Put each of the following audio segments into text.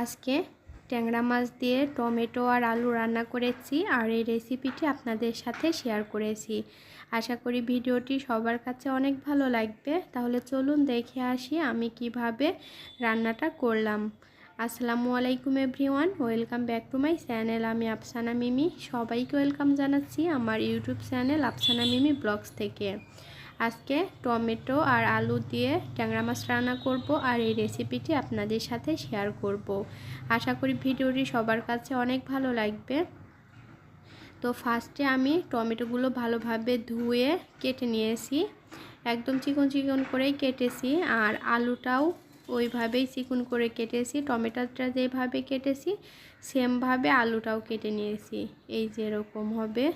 আজকে ট্যাংরা মাছ দিয়ে টমেটো আর আলু রান্না করেছি আর এই রেসিপিটি আপনাদের সাথে শেয়ার করেছি। আশা করি ভিডিওটি সবার কাছে অনেক ভালো লাগবে। তাহলে চলুন দেখে আসি আমি কীভাবে রান্নাটা করলাম। আসসালামু আলাইকুম everyone, welcome back to my channel. আমি আফসানা মিমি। সবাইকে ওয়েলকাম জানাচ্ছি আমার YouTube channel Afsana Mimi blogs থেকে। আজকে টমেটো আর আলু দিয়ে ট্যাংরা মাছ রান্না করব আর এই রেসিপিটি আপনাদের সাথে শেয়ার করব। আশা করি ভিডিওটি সবার কাছে অনেক ভালো লাগবে। তো ফার্স্টে আমি টমেটোগুলো ভালোভাবে ধুয়ে কেটে নিয়েছি। একদম চিকন চিকন করেই কেটেছি আর আলুটাও ওইভাবেই চিকন করে কেটেছি। টমেটোটা যেভাবে কেটেছি, সেমভাবে আলুটাও কেটে নিয়েছি। এই যেরকম হবে।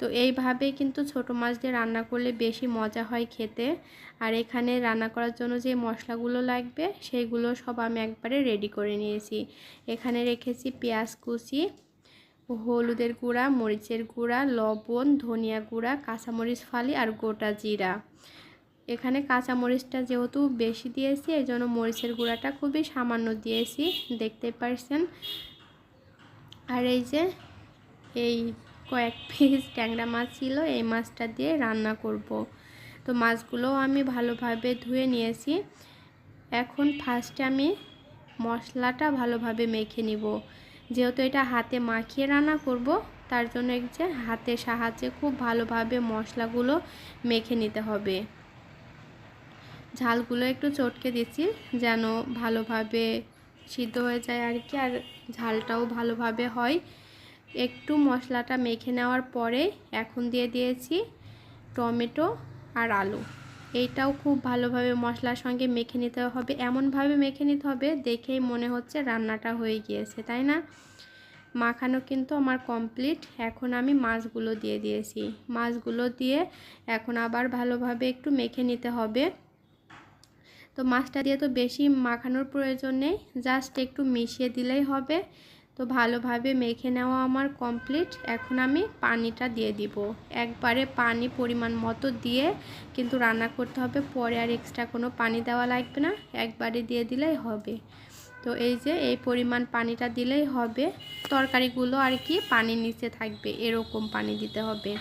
তো এইভাবে কিন্তু ছোট মাছ দিয়ে রান্না করলে বেশি মজা হয় খেতে। আর এখানে রান্না করার জন্য যে মশলাগুলো লাগবে সেইগুলো সব আমি একবারে রেডি করে নিয়েছি। এখানে রেখেছি পেঁয়াজ কুচি, হলুদের গুঁড়া, মরিচের গুঁড়া, লবণ, ধনিয়া গুঁড়া, কাঁচামরিচ ফালি আর গোটা জিরা। এখানে কাঁচামরিচটা যেহেতু বেশি দিয়েছি এই জন্য মরিচের গুঁড়াটা খুবই সামান্য দিয়েছি, দেখতে পারছেন? আর এই যে, এই কয়েক পিস ট্যাংরা মাছ ছিল, এই মাছটা দিয়ে রান্না করব। তো মাছগুলোও আমি ভালোভাবে ধুয়ে নিয়েছি। এখন ফার্স্টে আমি মশলাটা ভালোভাবে মেখে নিব। যেহেতু এটা হাতে মাখিয়ে রান্না করব, তার জন্য যে হাতের সাহায্যে খুব ভালোভাবে মশলাগুলো মেখে নিতে হবে। ঝালগুলো একটু চটকে দিচ্ছি যেন ভালোভাবে সিদ্ধ হয়ে যায় আর কি, আর ঝালটাও ভালোভাবে হয়। একটু মশলাটা মেখে নেওয়ার পরে এখন দিয়ে দিয়েছি টমেটো আর আলু। এইটাও খুব ভালোভাবে মশলার সঙ্গে মেখে নিতে হবে। এমনভাবে মেখে নিতে হবে দেখেই মনে হচ্ছে রান্নাটা হয়ে গিয়েছে, তাই না? মাখানো কিন্তু আমার কমপ্লিট। এখন আমি মাছগুলো দিয়ে দিয়েছি। মাছগুলো দিয়ে এখন আবার ভালোভাবে একটু মেখে নিতে হবে। তো মাছটা দিয়ে তো বেশি মাখানোর প্রয়োজন নেই, জাস্ট একটু মিশিয়ে দিলেই হবে। তো ভালোভাবে মেখে নেওয়া আমার কমপ্লিট এখন আমি পানিটা দিয়ে দিব। একবারে পানি পরিমাণ মতো দিয়ে কিন্তু রান্না করতে হবে। পরে আর এক্সট্রা কোনো পানি দেওয়া লাগবে না। একবারে দিয়ে দিলেই হবে। তো এই যে এই পরিমাণ পানিটা দিলেই হবে। তরকারিগুলো আর কি পানি নিচে থাকবে। এরকম পানি দিতে হবে।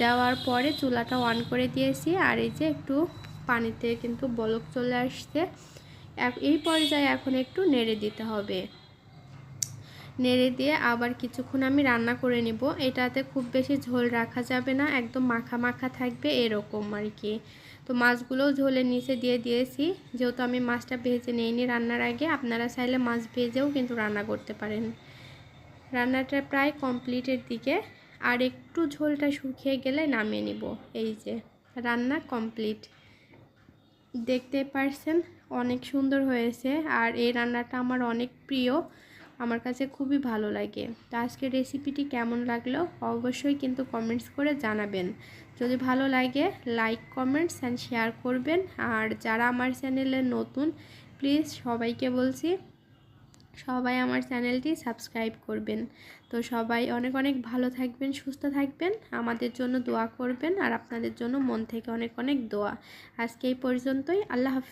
দেওয়ার পরে চুলাটা অন করে দিয়েছি। আর এই যে একটু পানিতে কিন্তু বলক চলে আসছে। এই পর্যায়ে এখন একটু নেড়ে দিতে হবে। নেড়ে দিয়ে আবার কিছুক্ষণ আমি রান্না করে নিব। এটাতে খুব বেশি ঝোল রাখা যাবে না, একদম মাখা মাখা থাকবে এরকম আর কি। তো মাছগুলোও ঝোলের নিচে দিয়ে দিয়েছি। যেহেতু আমি মাছটা ভেজে নিইনি রান্নার আগে, আপনারা চাইলে মাছ ভেজেও কিন্তু রান্না করতে পারেন। রান্নাটা প্রায় কমপ্লিটের দিকে। আর একটু ঝোলটা শুকিয়ে গেলে নামিয়ে নিব। এই যে, রান্না কমপ্লিট। দেখতে পারছেন, অনেক সুন্দর হয়েছে। আর এই রান্নাটা আমার অনেক প্রিয়। আমার কাছে খুবই ভালো লাগে। তো আজকের রেসিপিটি কেমন লাগল? অবশ্যই কিন্তু কমেন্টস করে জানাবেন। যদি ভালো লাগে লাইক কমেন্টস অ্যান্ড শেয়ার করবেন। আর যারা আমার চ্যানেলে নতুন প্লিজ সবাইকে বলছি, সবাই আমার চ্যানেলটি সাবস্ক্রাইব করবেন। তো সবাই অনেক অনেক ভালো থাকবেন, সুস্থ থাকবেন, আমাদের জন্য দোয়া করবেন, আর আপনাদের জন্য মন থেকে অনেক অনেক দোয়া। আজকে এই পর্যন্তই, আল্লাহ হাফিজ।